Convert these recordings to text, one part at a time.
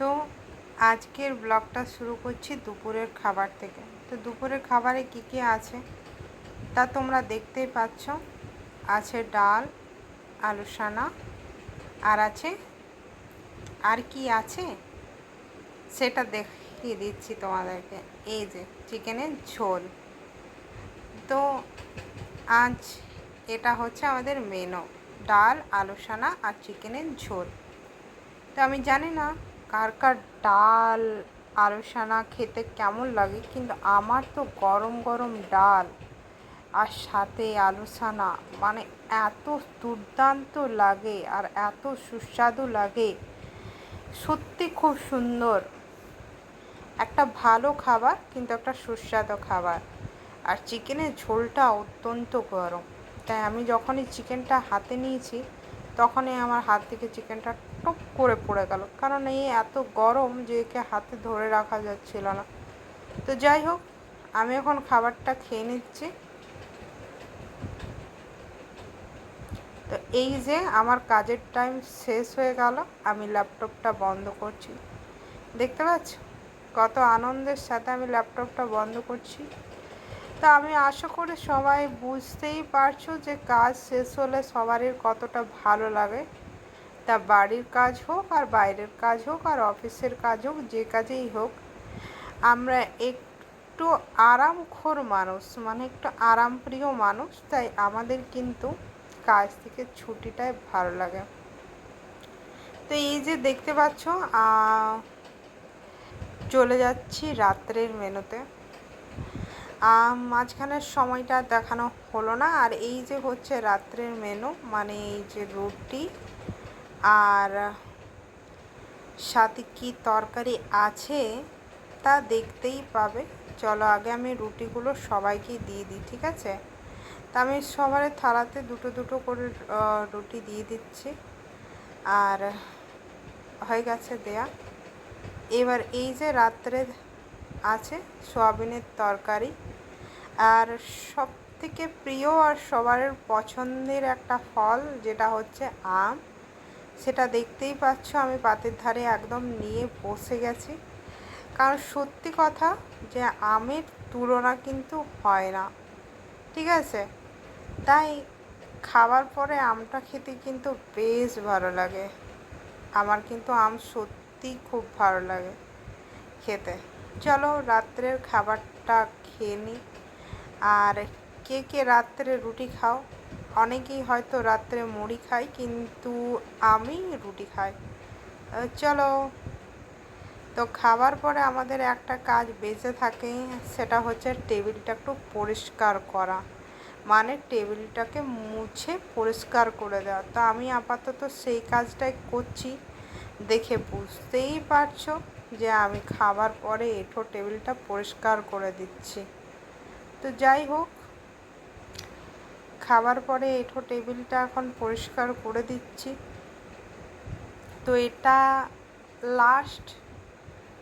তো আজকের ব্লগটা শুরু করছি দুপুরের খাবার থেকে। তো দুপুরের খাবারে কি কি আছে? তা তোমরা দেখতেই পাচ্ছ। আছে ডাল, আলু সানা, আর আছে, আর কি আছে? সেটা দেখিয়ে দিচ্ছি তোমাদেরকে। এই যে চিকেনের ঝোল। তো আজ এটা হচ্ছে আমাদের মেনু ডাল, আলু সানা, আর চিকেনের ঝোল। তো আমি জানি না কার কার ডাল আলু সানা খেতে কেমন লাগে? কিন্তু আমার তো গরম গরম ডাল আর সাথে আলু সানা মানে এত দুর্দান্ত লাগে আর এত সুস্বাদু লাগে। সত্যি খুব সুন্দর। একটা ভালো খাবার কিন্তু একটা সুস্বাদু খাবার। আর চিকেনের ঝোলটা অত্যন্ত গরম। তাই আমি যখনই চিকেনটা হাতে নিয়েছি তখনই আমার হাত থেকে চিকেনটা টপ করে পড়ে গেল। কারণ এই এত গরম যে একে হাতে ধরে রাখা যাচ্ছিল না। তো যাই হোক, আমি এখন খাবারটা খেয়ে নিচ্ছি। তো এই যে আমার কাজের টাইম শেষ হয়ে গেল, আমি ল্যাপটপটা বন্ধ করছি। দেখতে পাচ্ছ? কত আনন্দের সাথে আমি ল্যাপটপটা বন্ধ করছি। তা আমি আশা করি সবাই বুঝতেই পারছ যে কাজ শেষ হলে সবারই কতটা ভালো লাগে। তা বাড়ির কাজ হোক আর বাইরের কাজ হোক আর অফিসের কাজ হোক, যে কাজেই হোক, আমরা একটু আরামখোর মানুষ মানে একটু আরামপ্রিয় মানুষ, তাই আমাদের কিন্তু কাজ থেকে ছুটিটাই ভালো লাগে। তো এই যে দেখতে পাচ্ছ চলে যাচ্ছি রাত্রের মেনুতে। মাঝখানের সময়টা দেখানো হলো না। আর এই যে হচ্ছে রাত্রের মেনু মানে এই যে রুটি আর সাথে কি তরকারি আছে তা দেখতেই পাবে। চলো আগে আমি রুটিগুলো সবাইকে দিয়ে দিই, ঠিক আছে? তা আমি সবার থালাতে দুটো দুটো করে রুটি দিয়ে দিচ্ছি। আর হয়ে গেছে দেয়া। এবার এই যে রাত্রে আছে, সোয়াবিনের তরকারি। আর সব থেকে প্রিয় আর সবার পছন্দের একটা ফল যেটা হচ্ছে আম, সেটা দেখতেই পাচ্ছ আমি পাতের ধারে একদম নিয়ে বসে গেছি। কারণ সত্যি কথা যে আমের তুলনা কিন্তু হয় না, ঠিক আছে? তাই খাবার পরে আমটা খেতে কিন্তু বেশ ভালো লাগে। আমার কিন্তু আম সত্যিই খুব ভালো লাগে খেতে। চলো রাত্রের খাবারটা খেয়ে নিই আর কে কে রাত্রে রুটি খাও? অনেকেই হয়তো রাত্রে মুড়ি খায়, কিন্তু আমি রুটি খাই। চলো। তো খাবার পরে আমাদের একটা কাজ বেঁচে থাকে, সেটা হচ্ছে টেবিলটা একটু পরিষ্কার করা। মানে টেবিলটাকে মুছে পরিষ্কার করে দেওয়া। তো আমি আপাতত সেই কাজটাই করছি, দেখে বুঝতেই পারছ। যে আমি খাবার পরে এঁঠো টেবিলটা পরিষ্কার করে দিচ্ছি। তো যাই হোক, খাবার পরে এঁঠো টেবিলটা এখন পরিষ্কার করে দিচ্ছি। তো এটা লাস্ট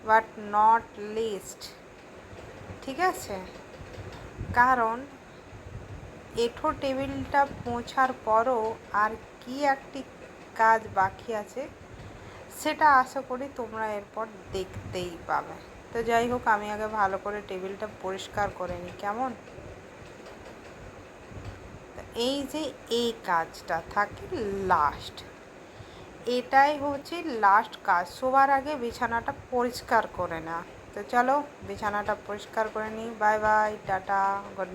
বাট নট লিস্ট ঠিক আছে? কারণ এঁঠো টেবিলটা পৌঁছার পরও আর কি একটি কাজ বাকি আছে সেটা আশা করি তোমরা এরপর দেখতেই পাবে। তো যাই হোক, আমি আগে ভালো করে টেবিলটা পরিষ্কার করে নিই, কেমন? এই যে এই কাজটা থাকে লাস্ট এটাই হচ্ছে লাস্ট কাজ। সবার আগে বিছানাটা পরিষ্কার করে না। তো চলো, বিছানাটা পরিষ্কার করে নিই। Bye bye tata good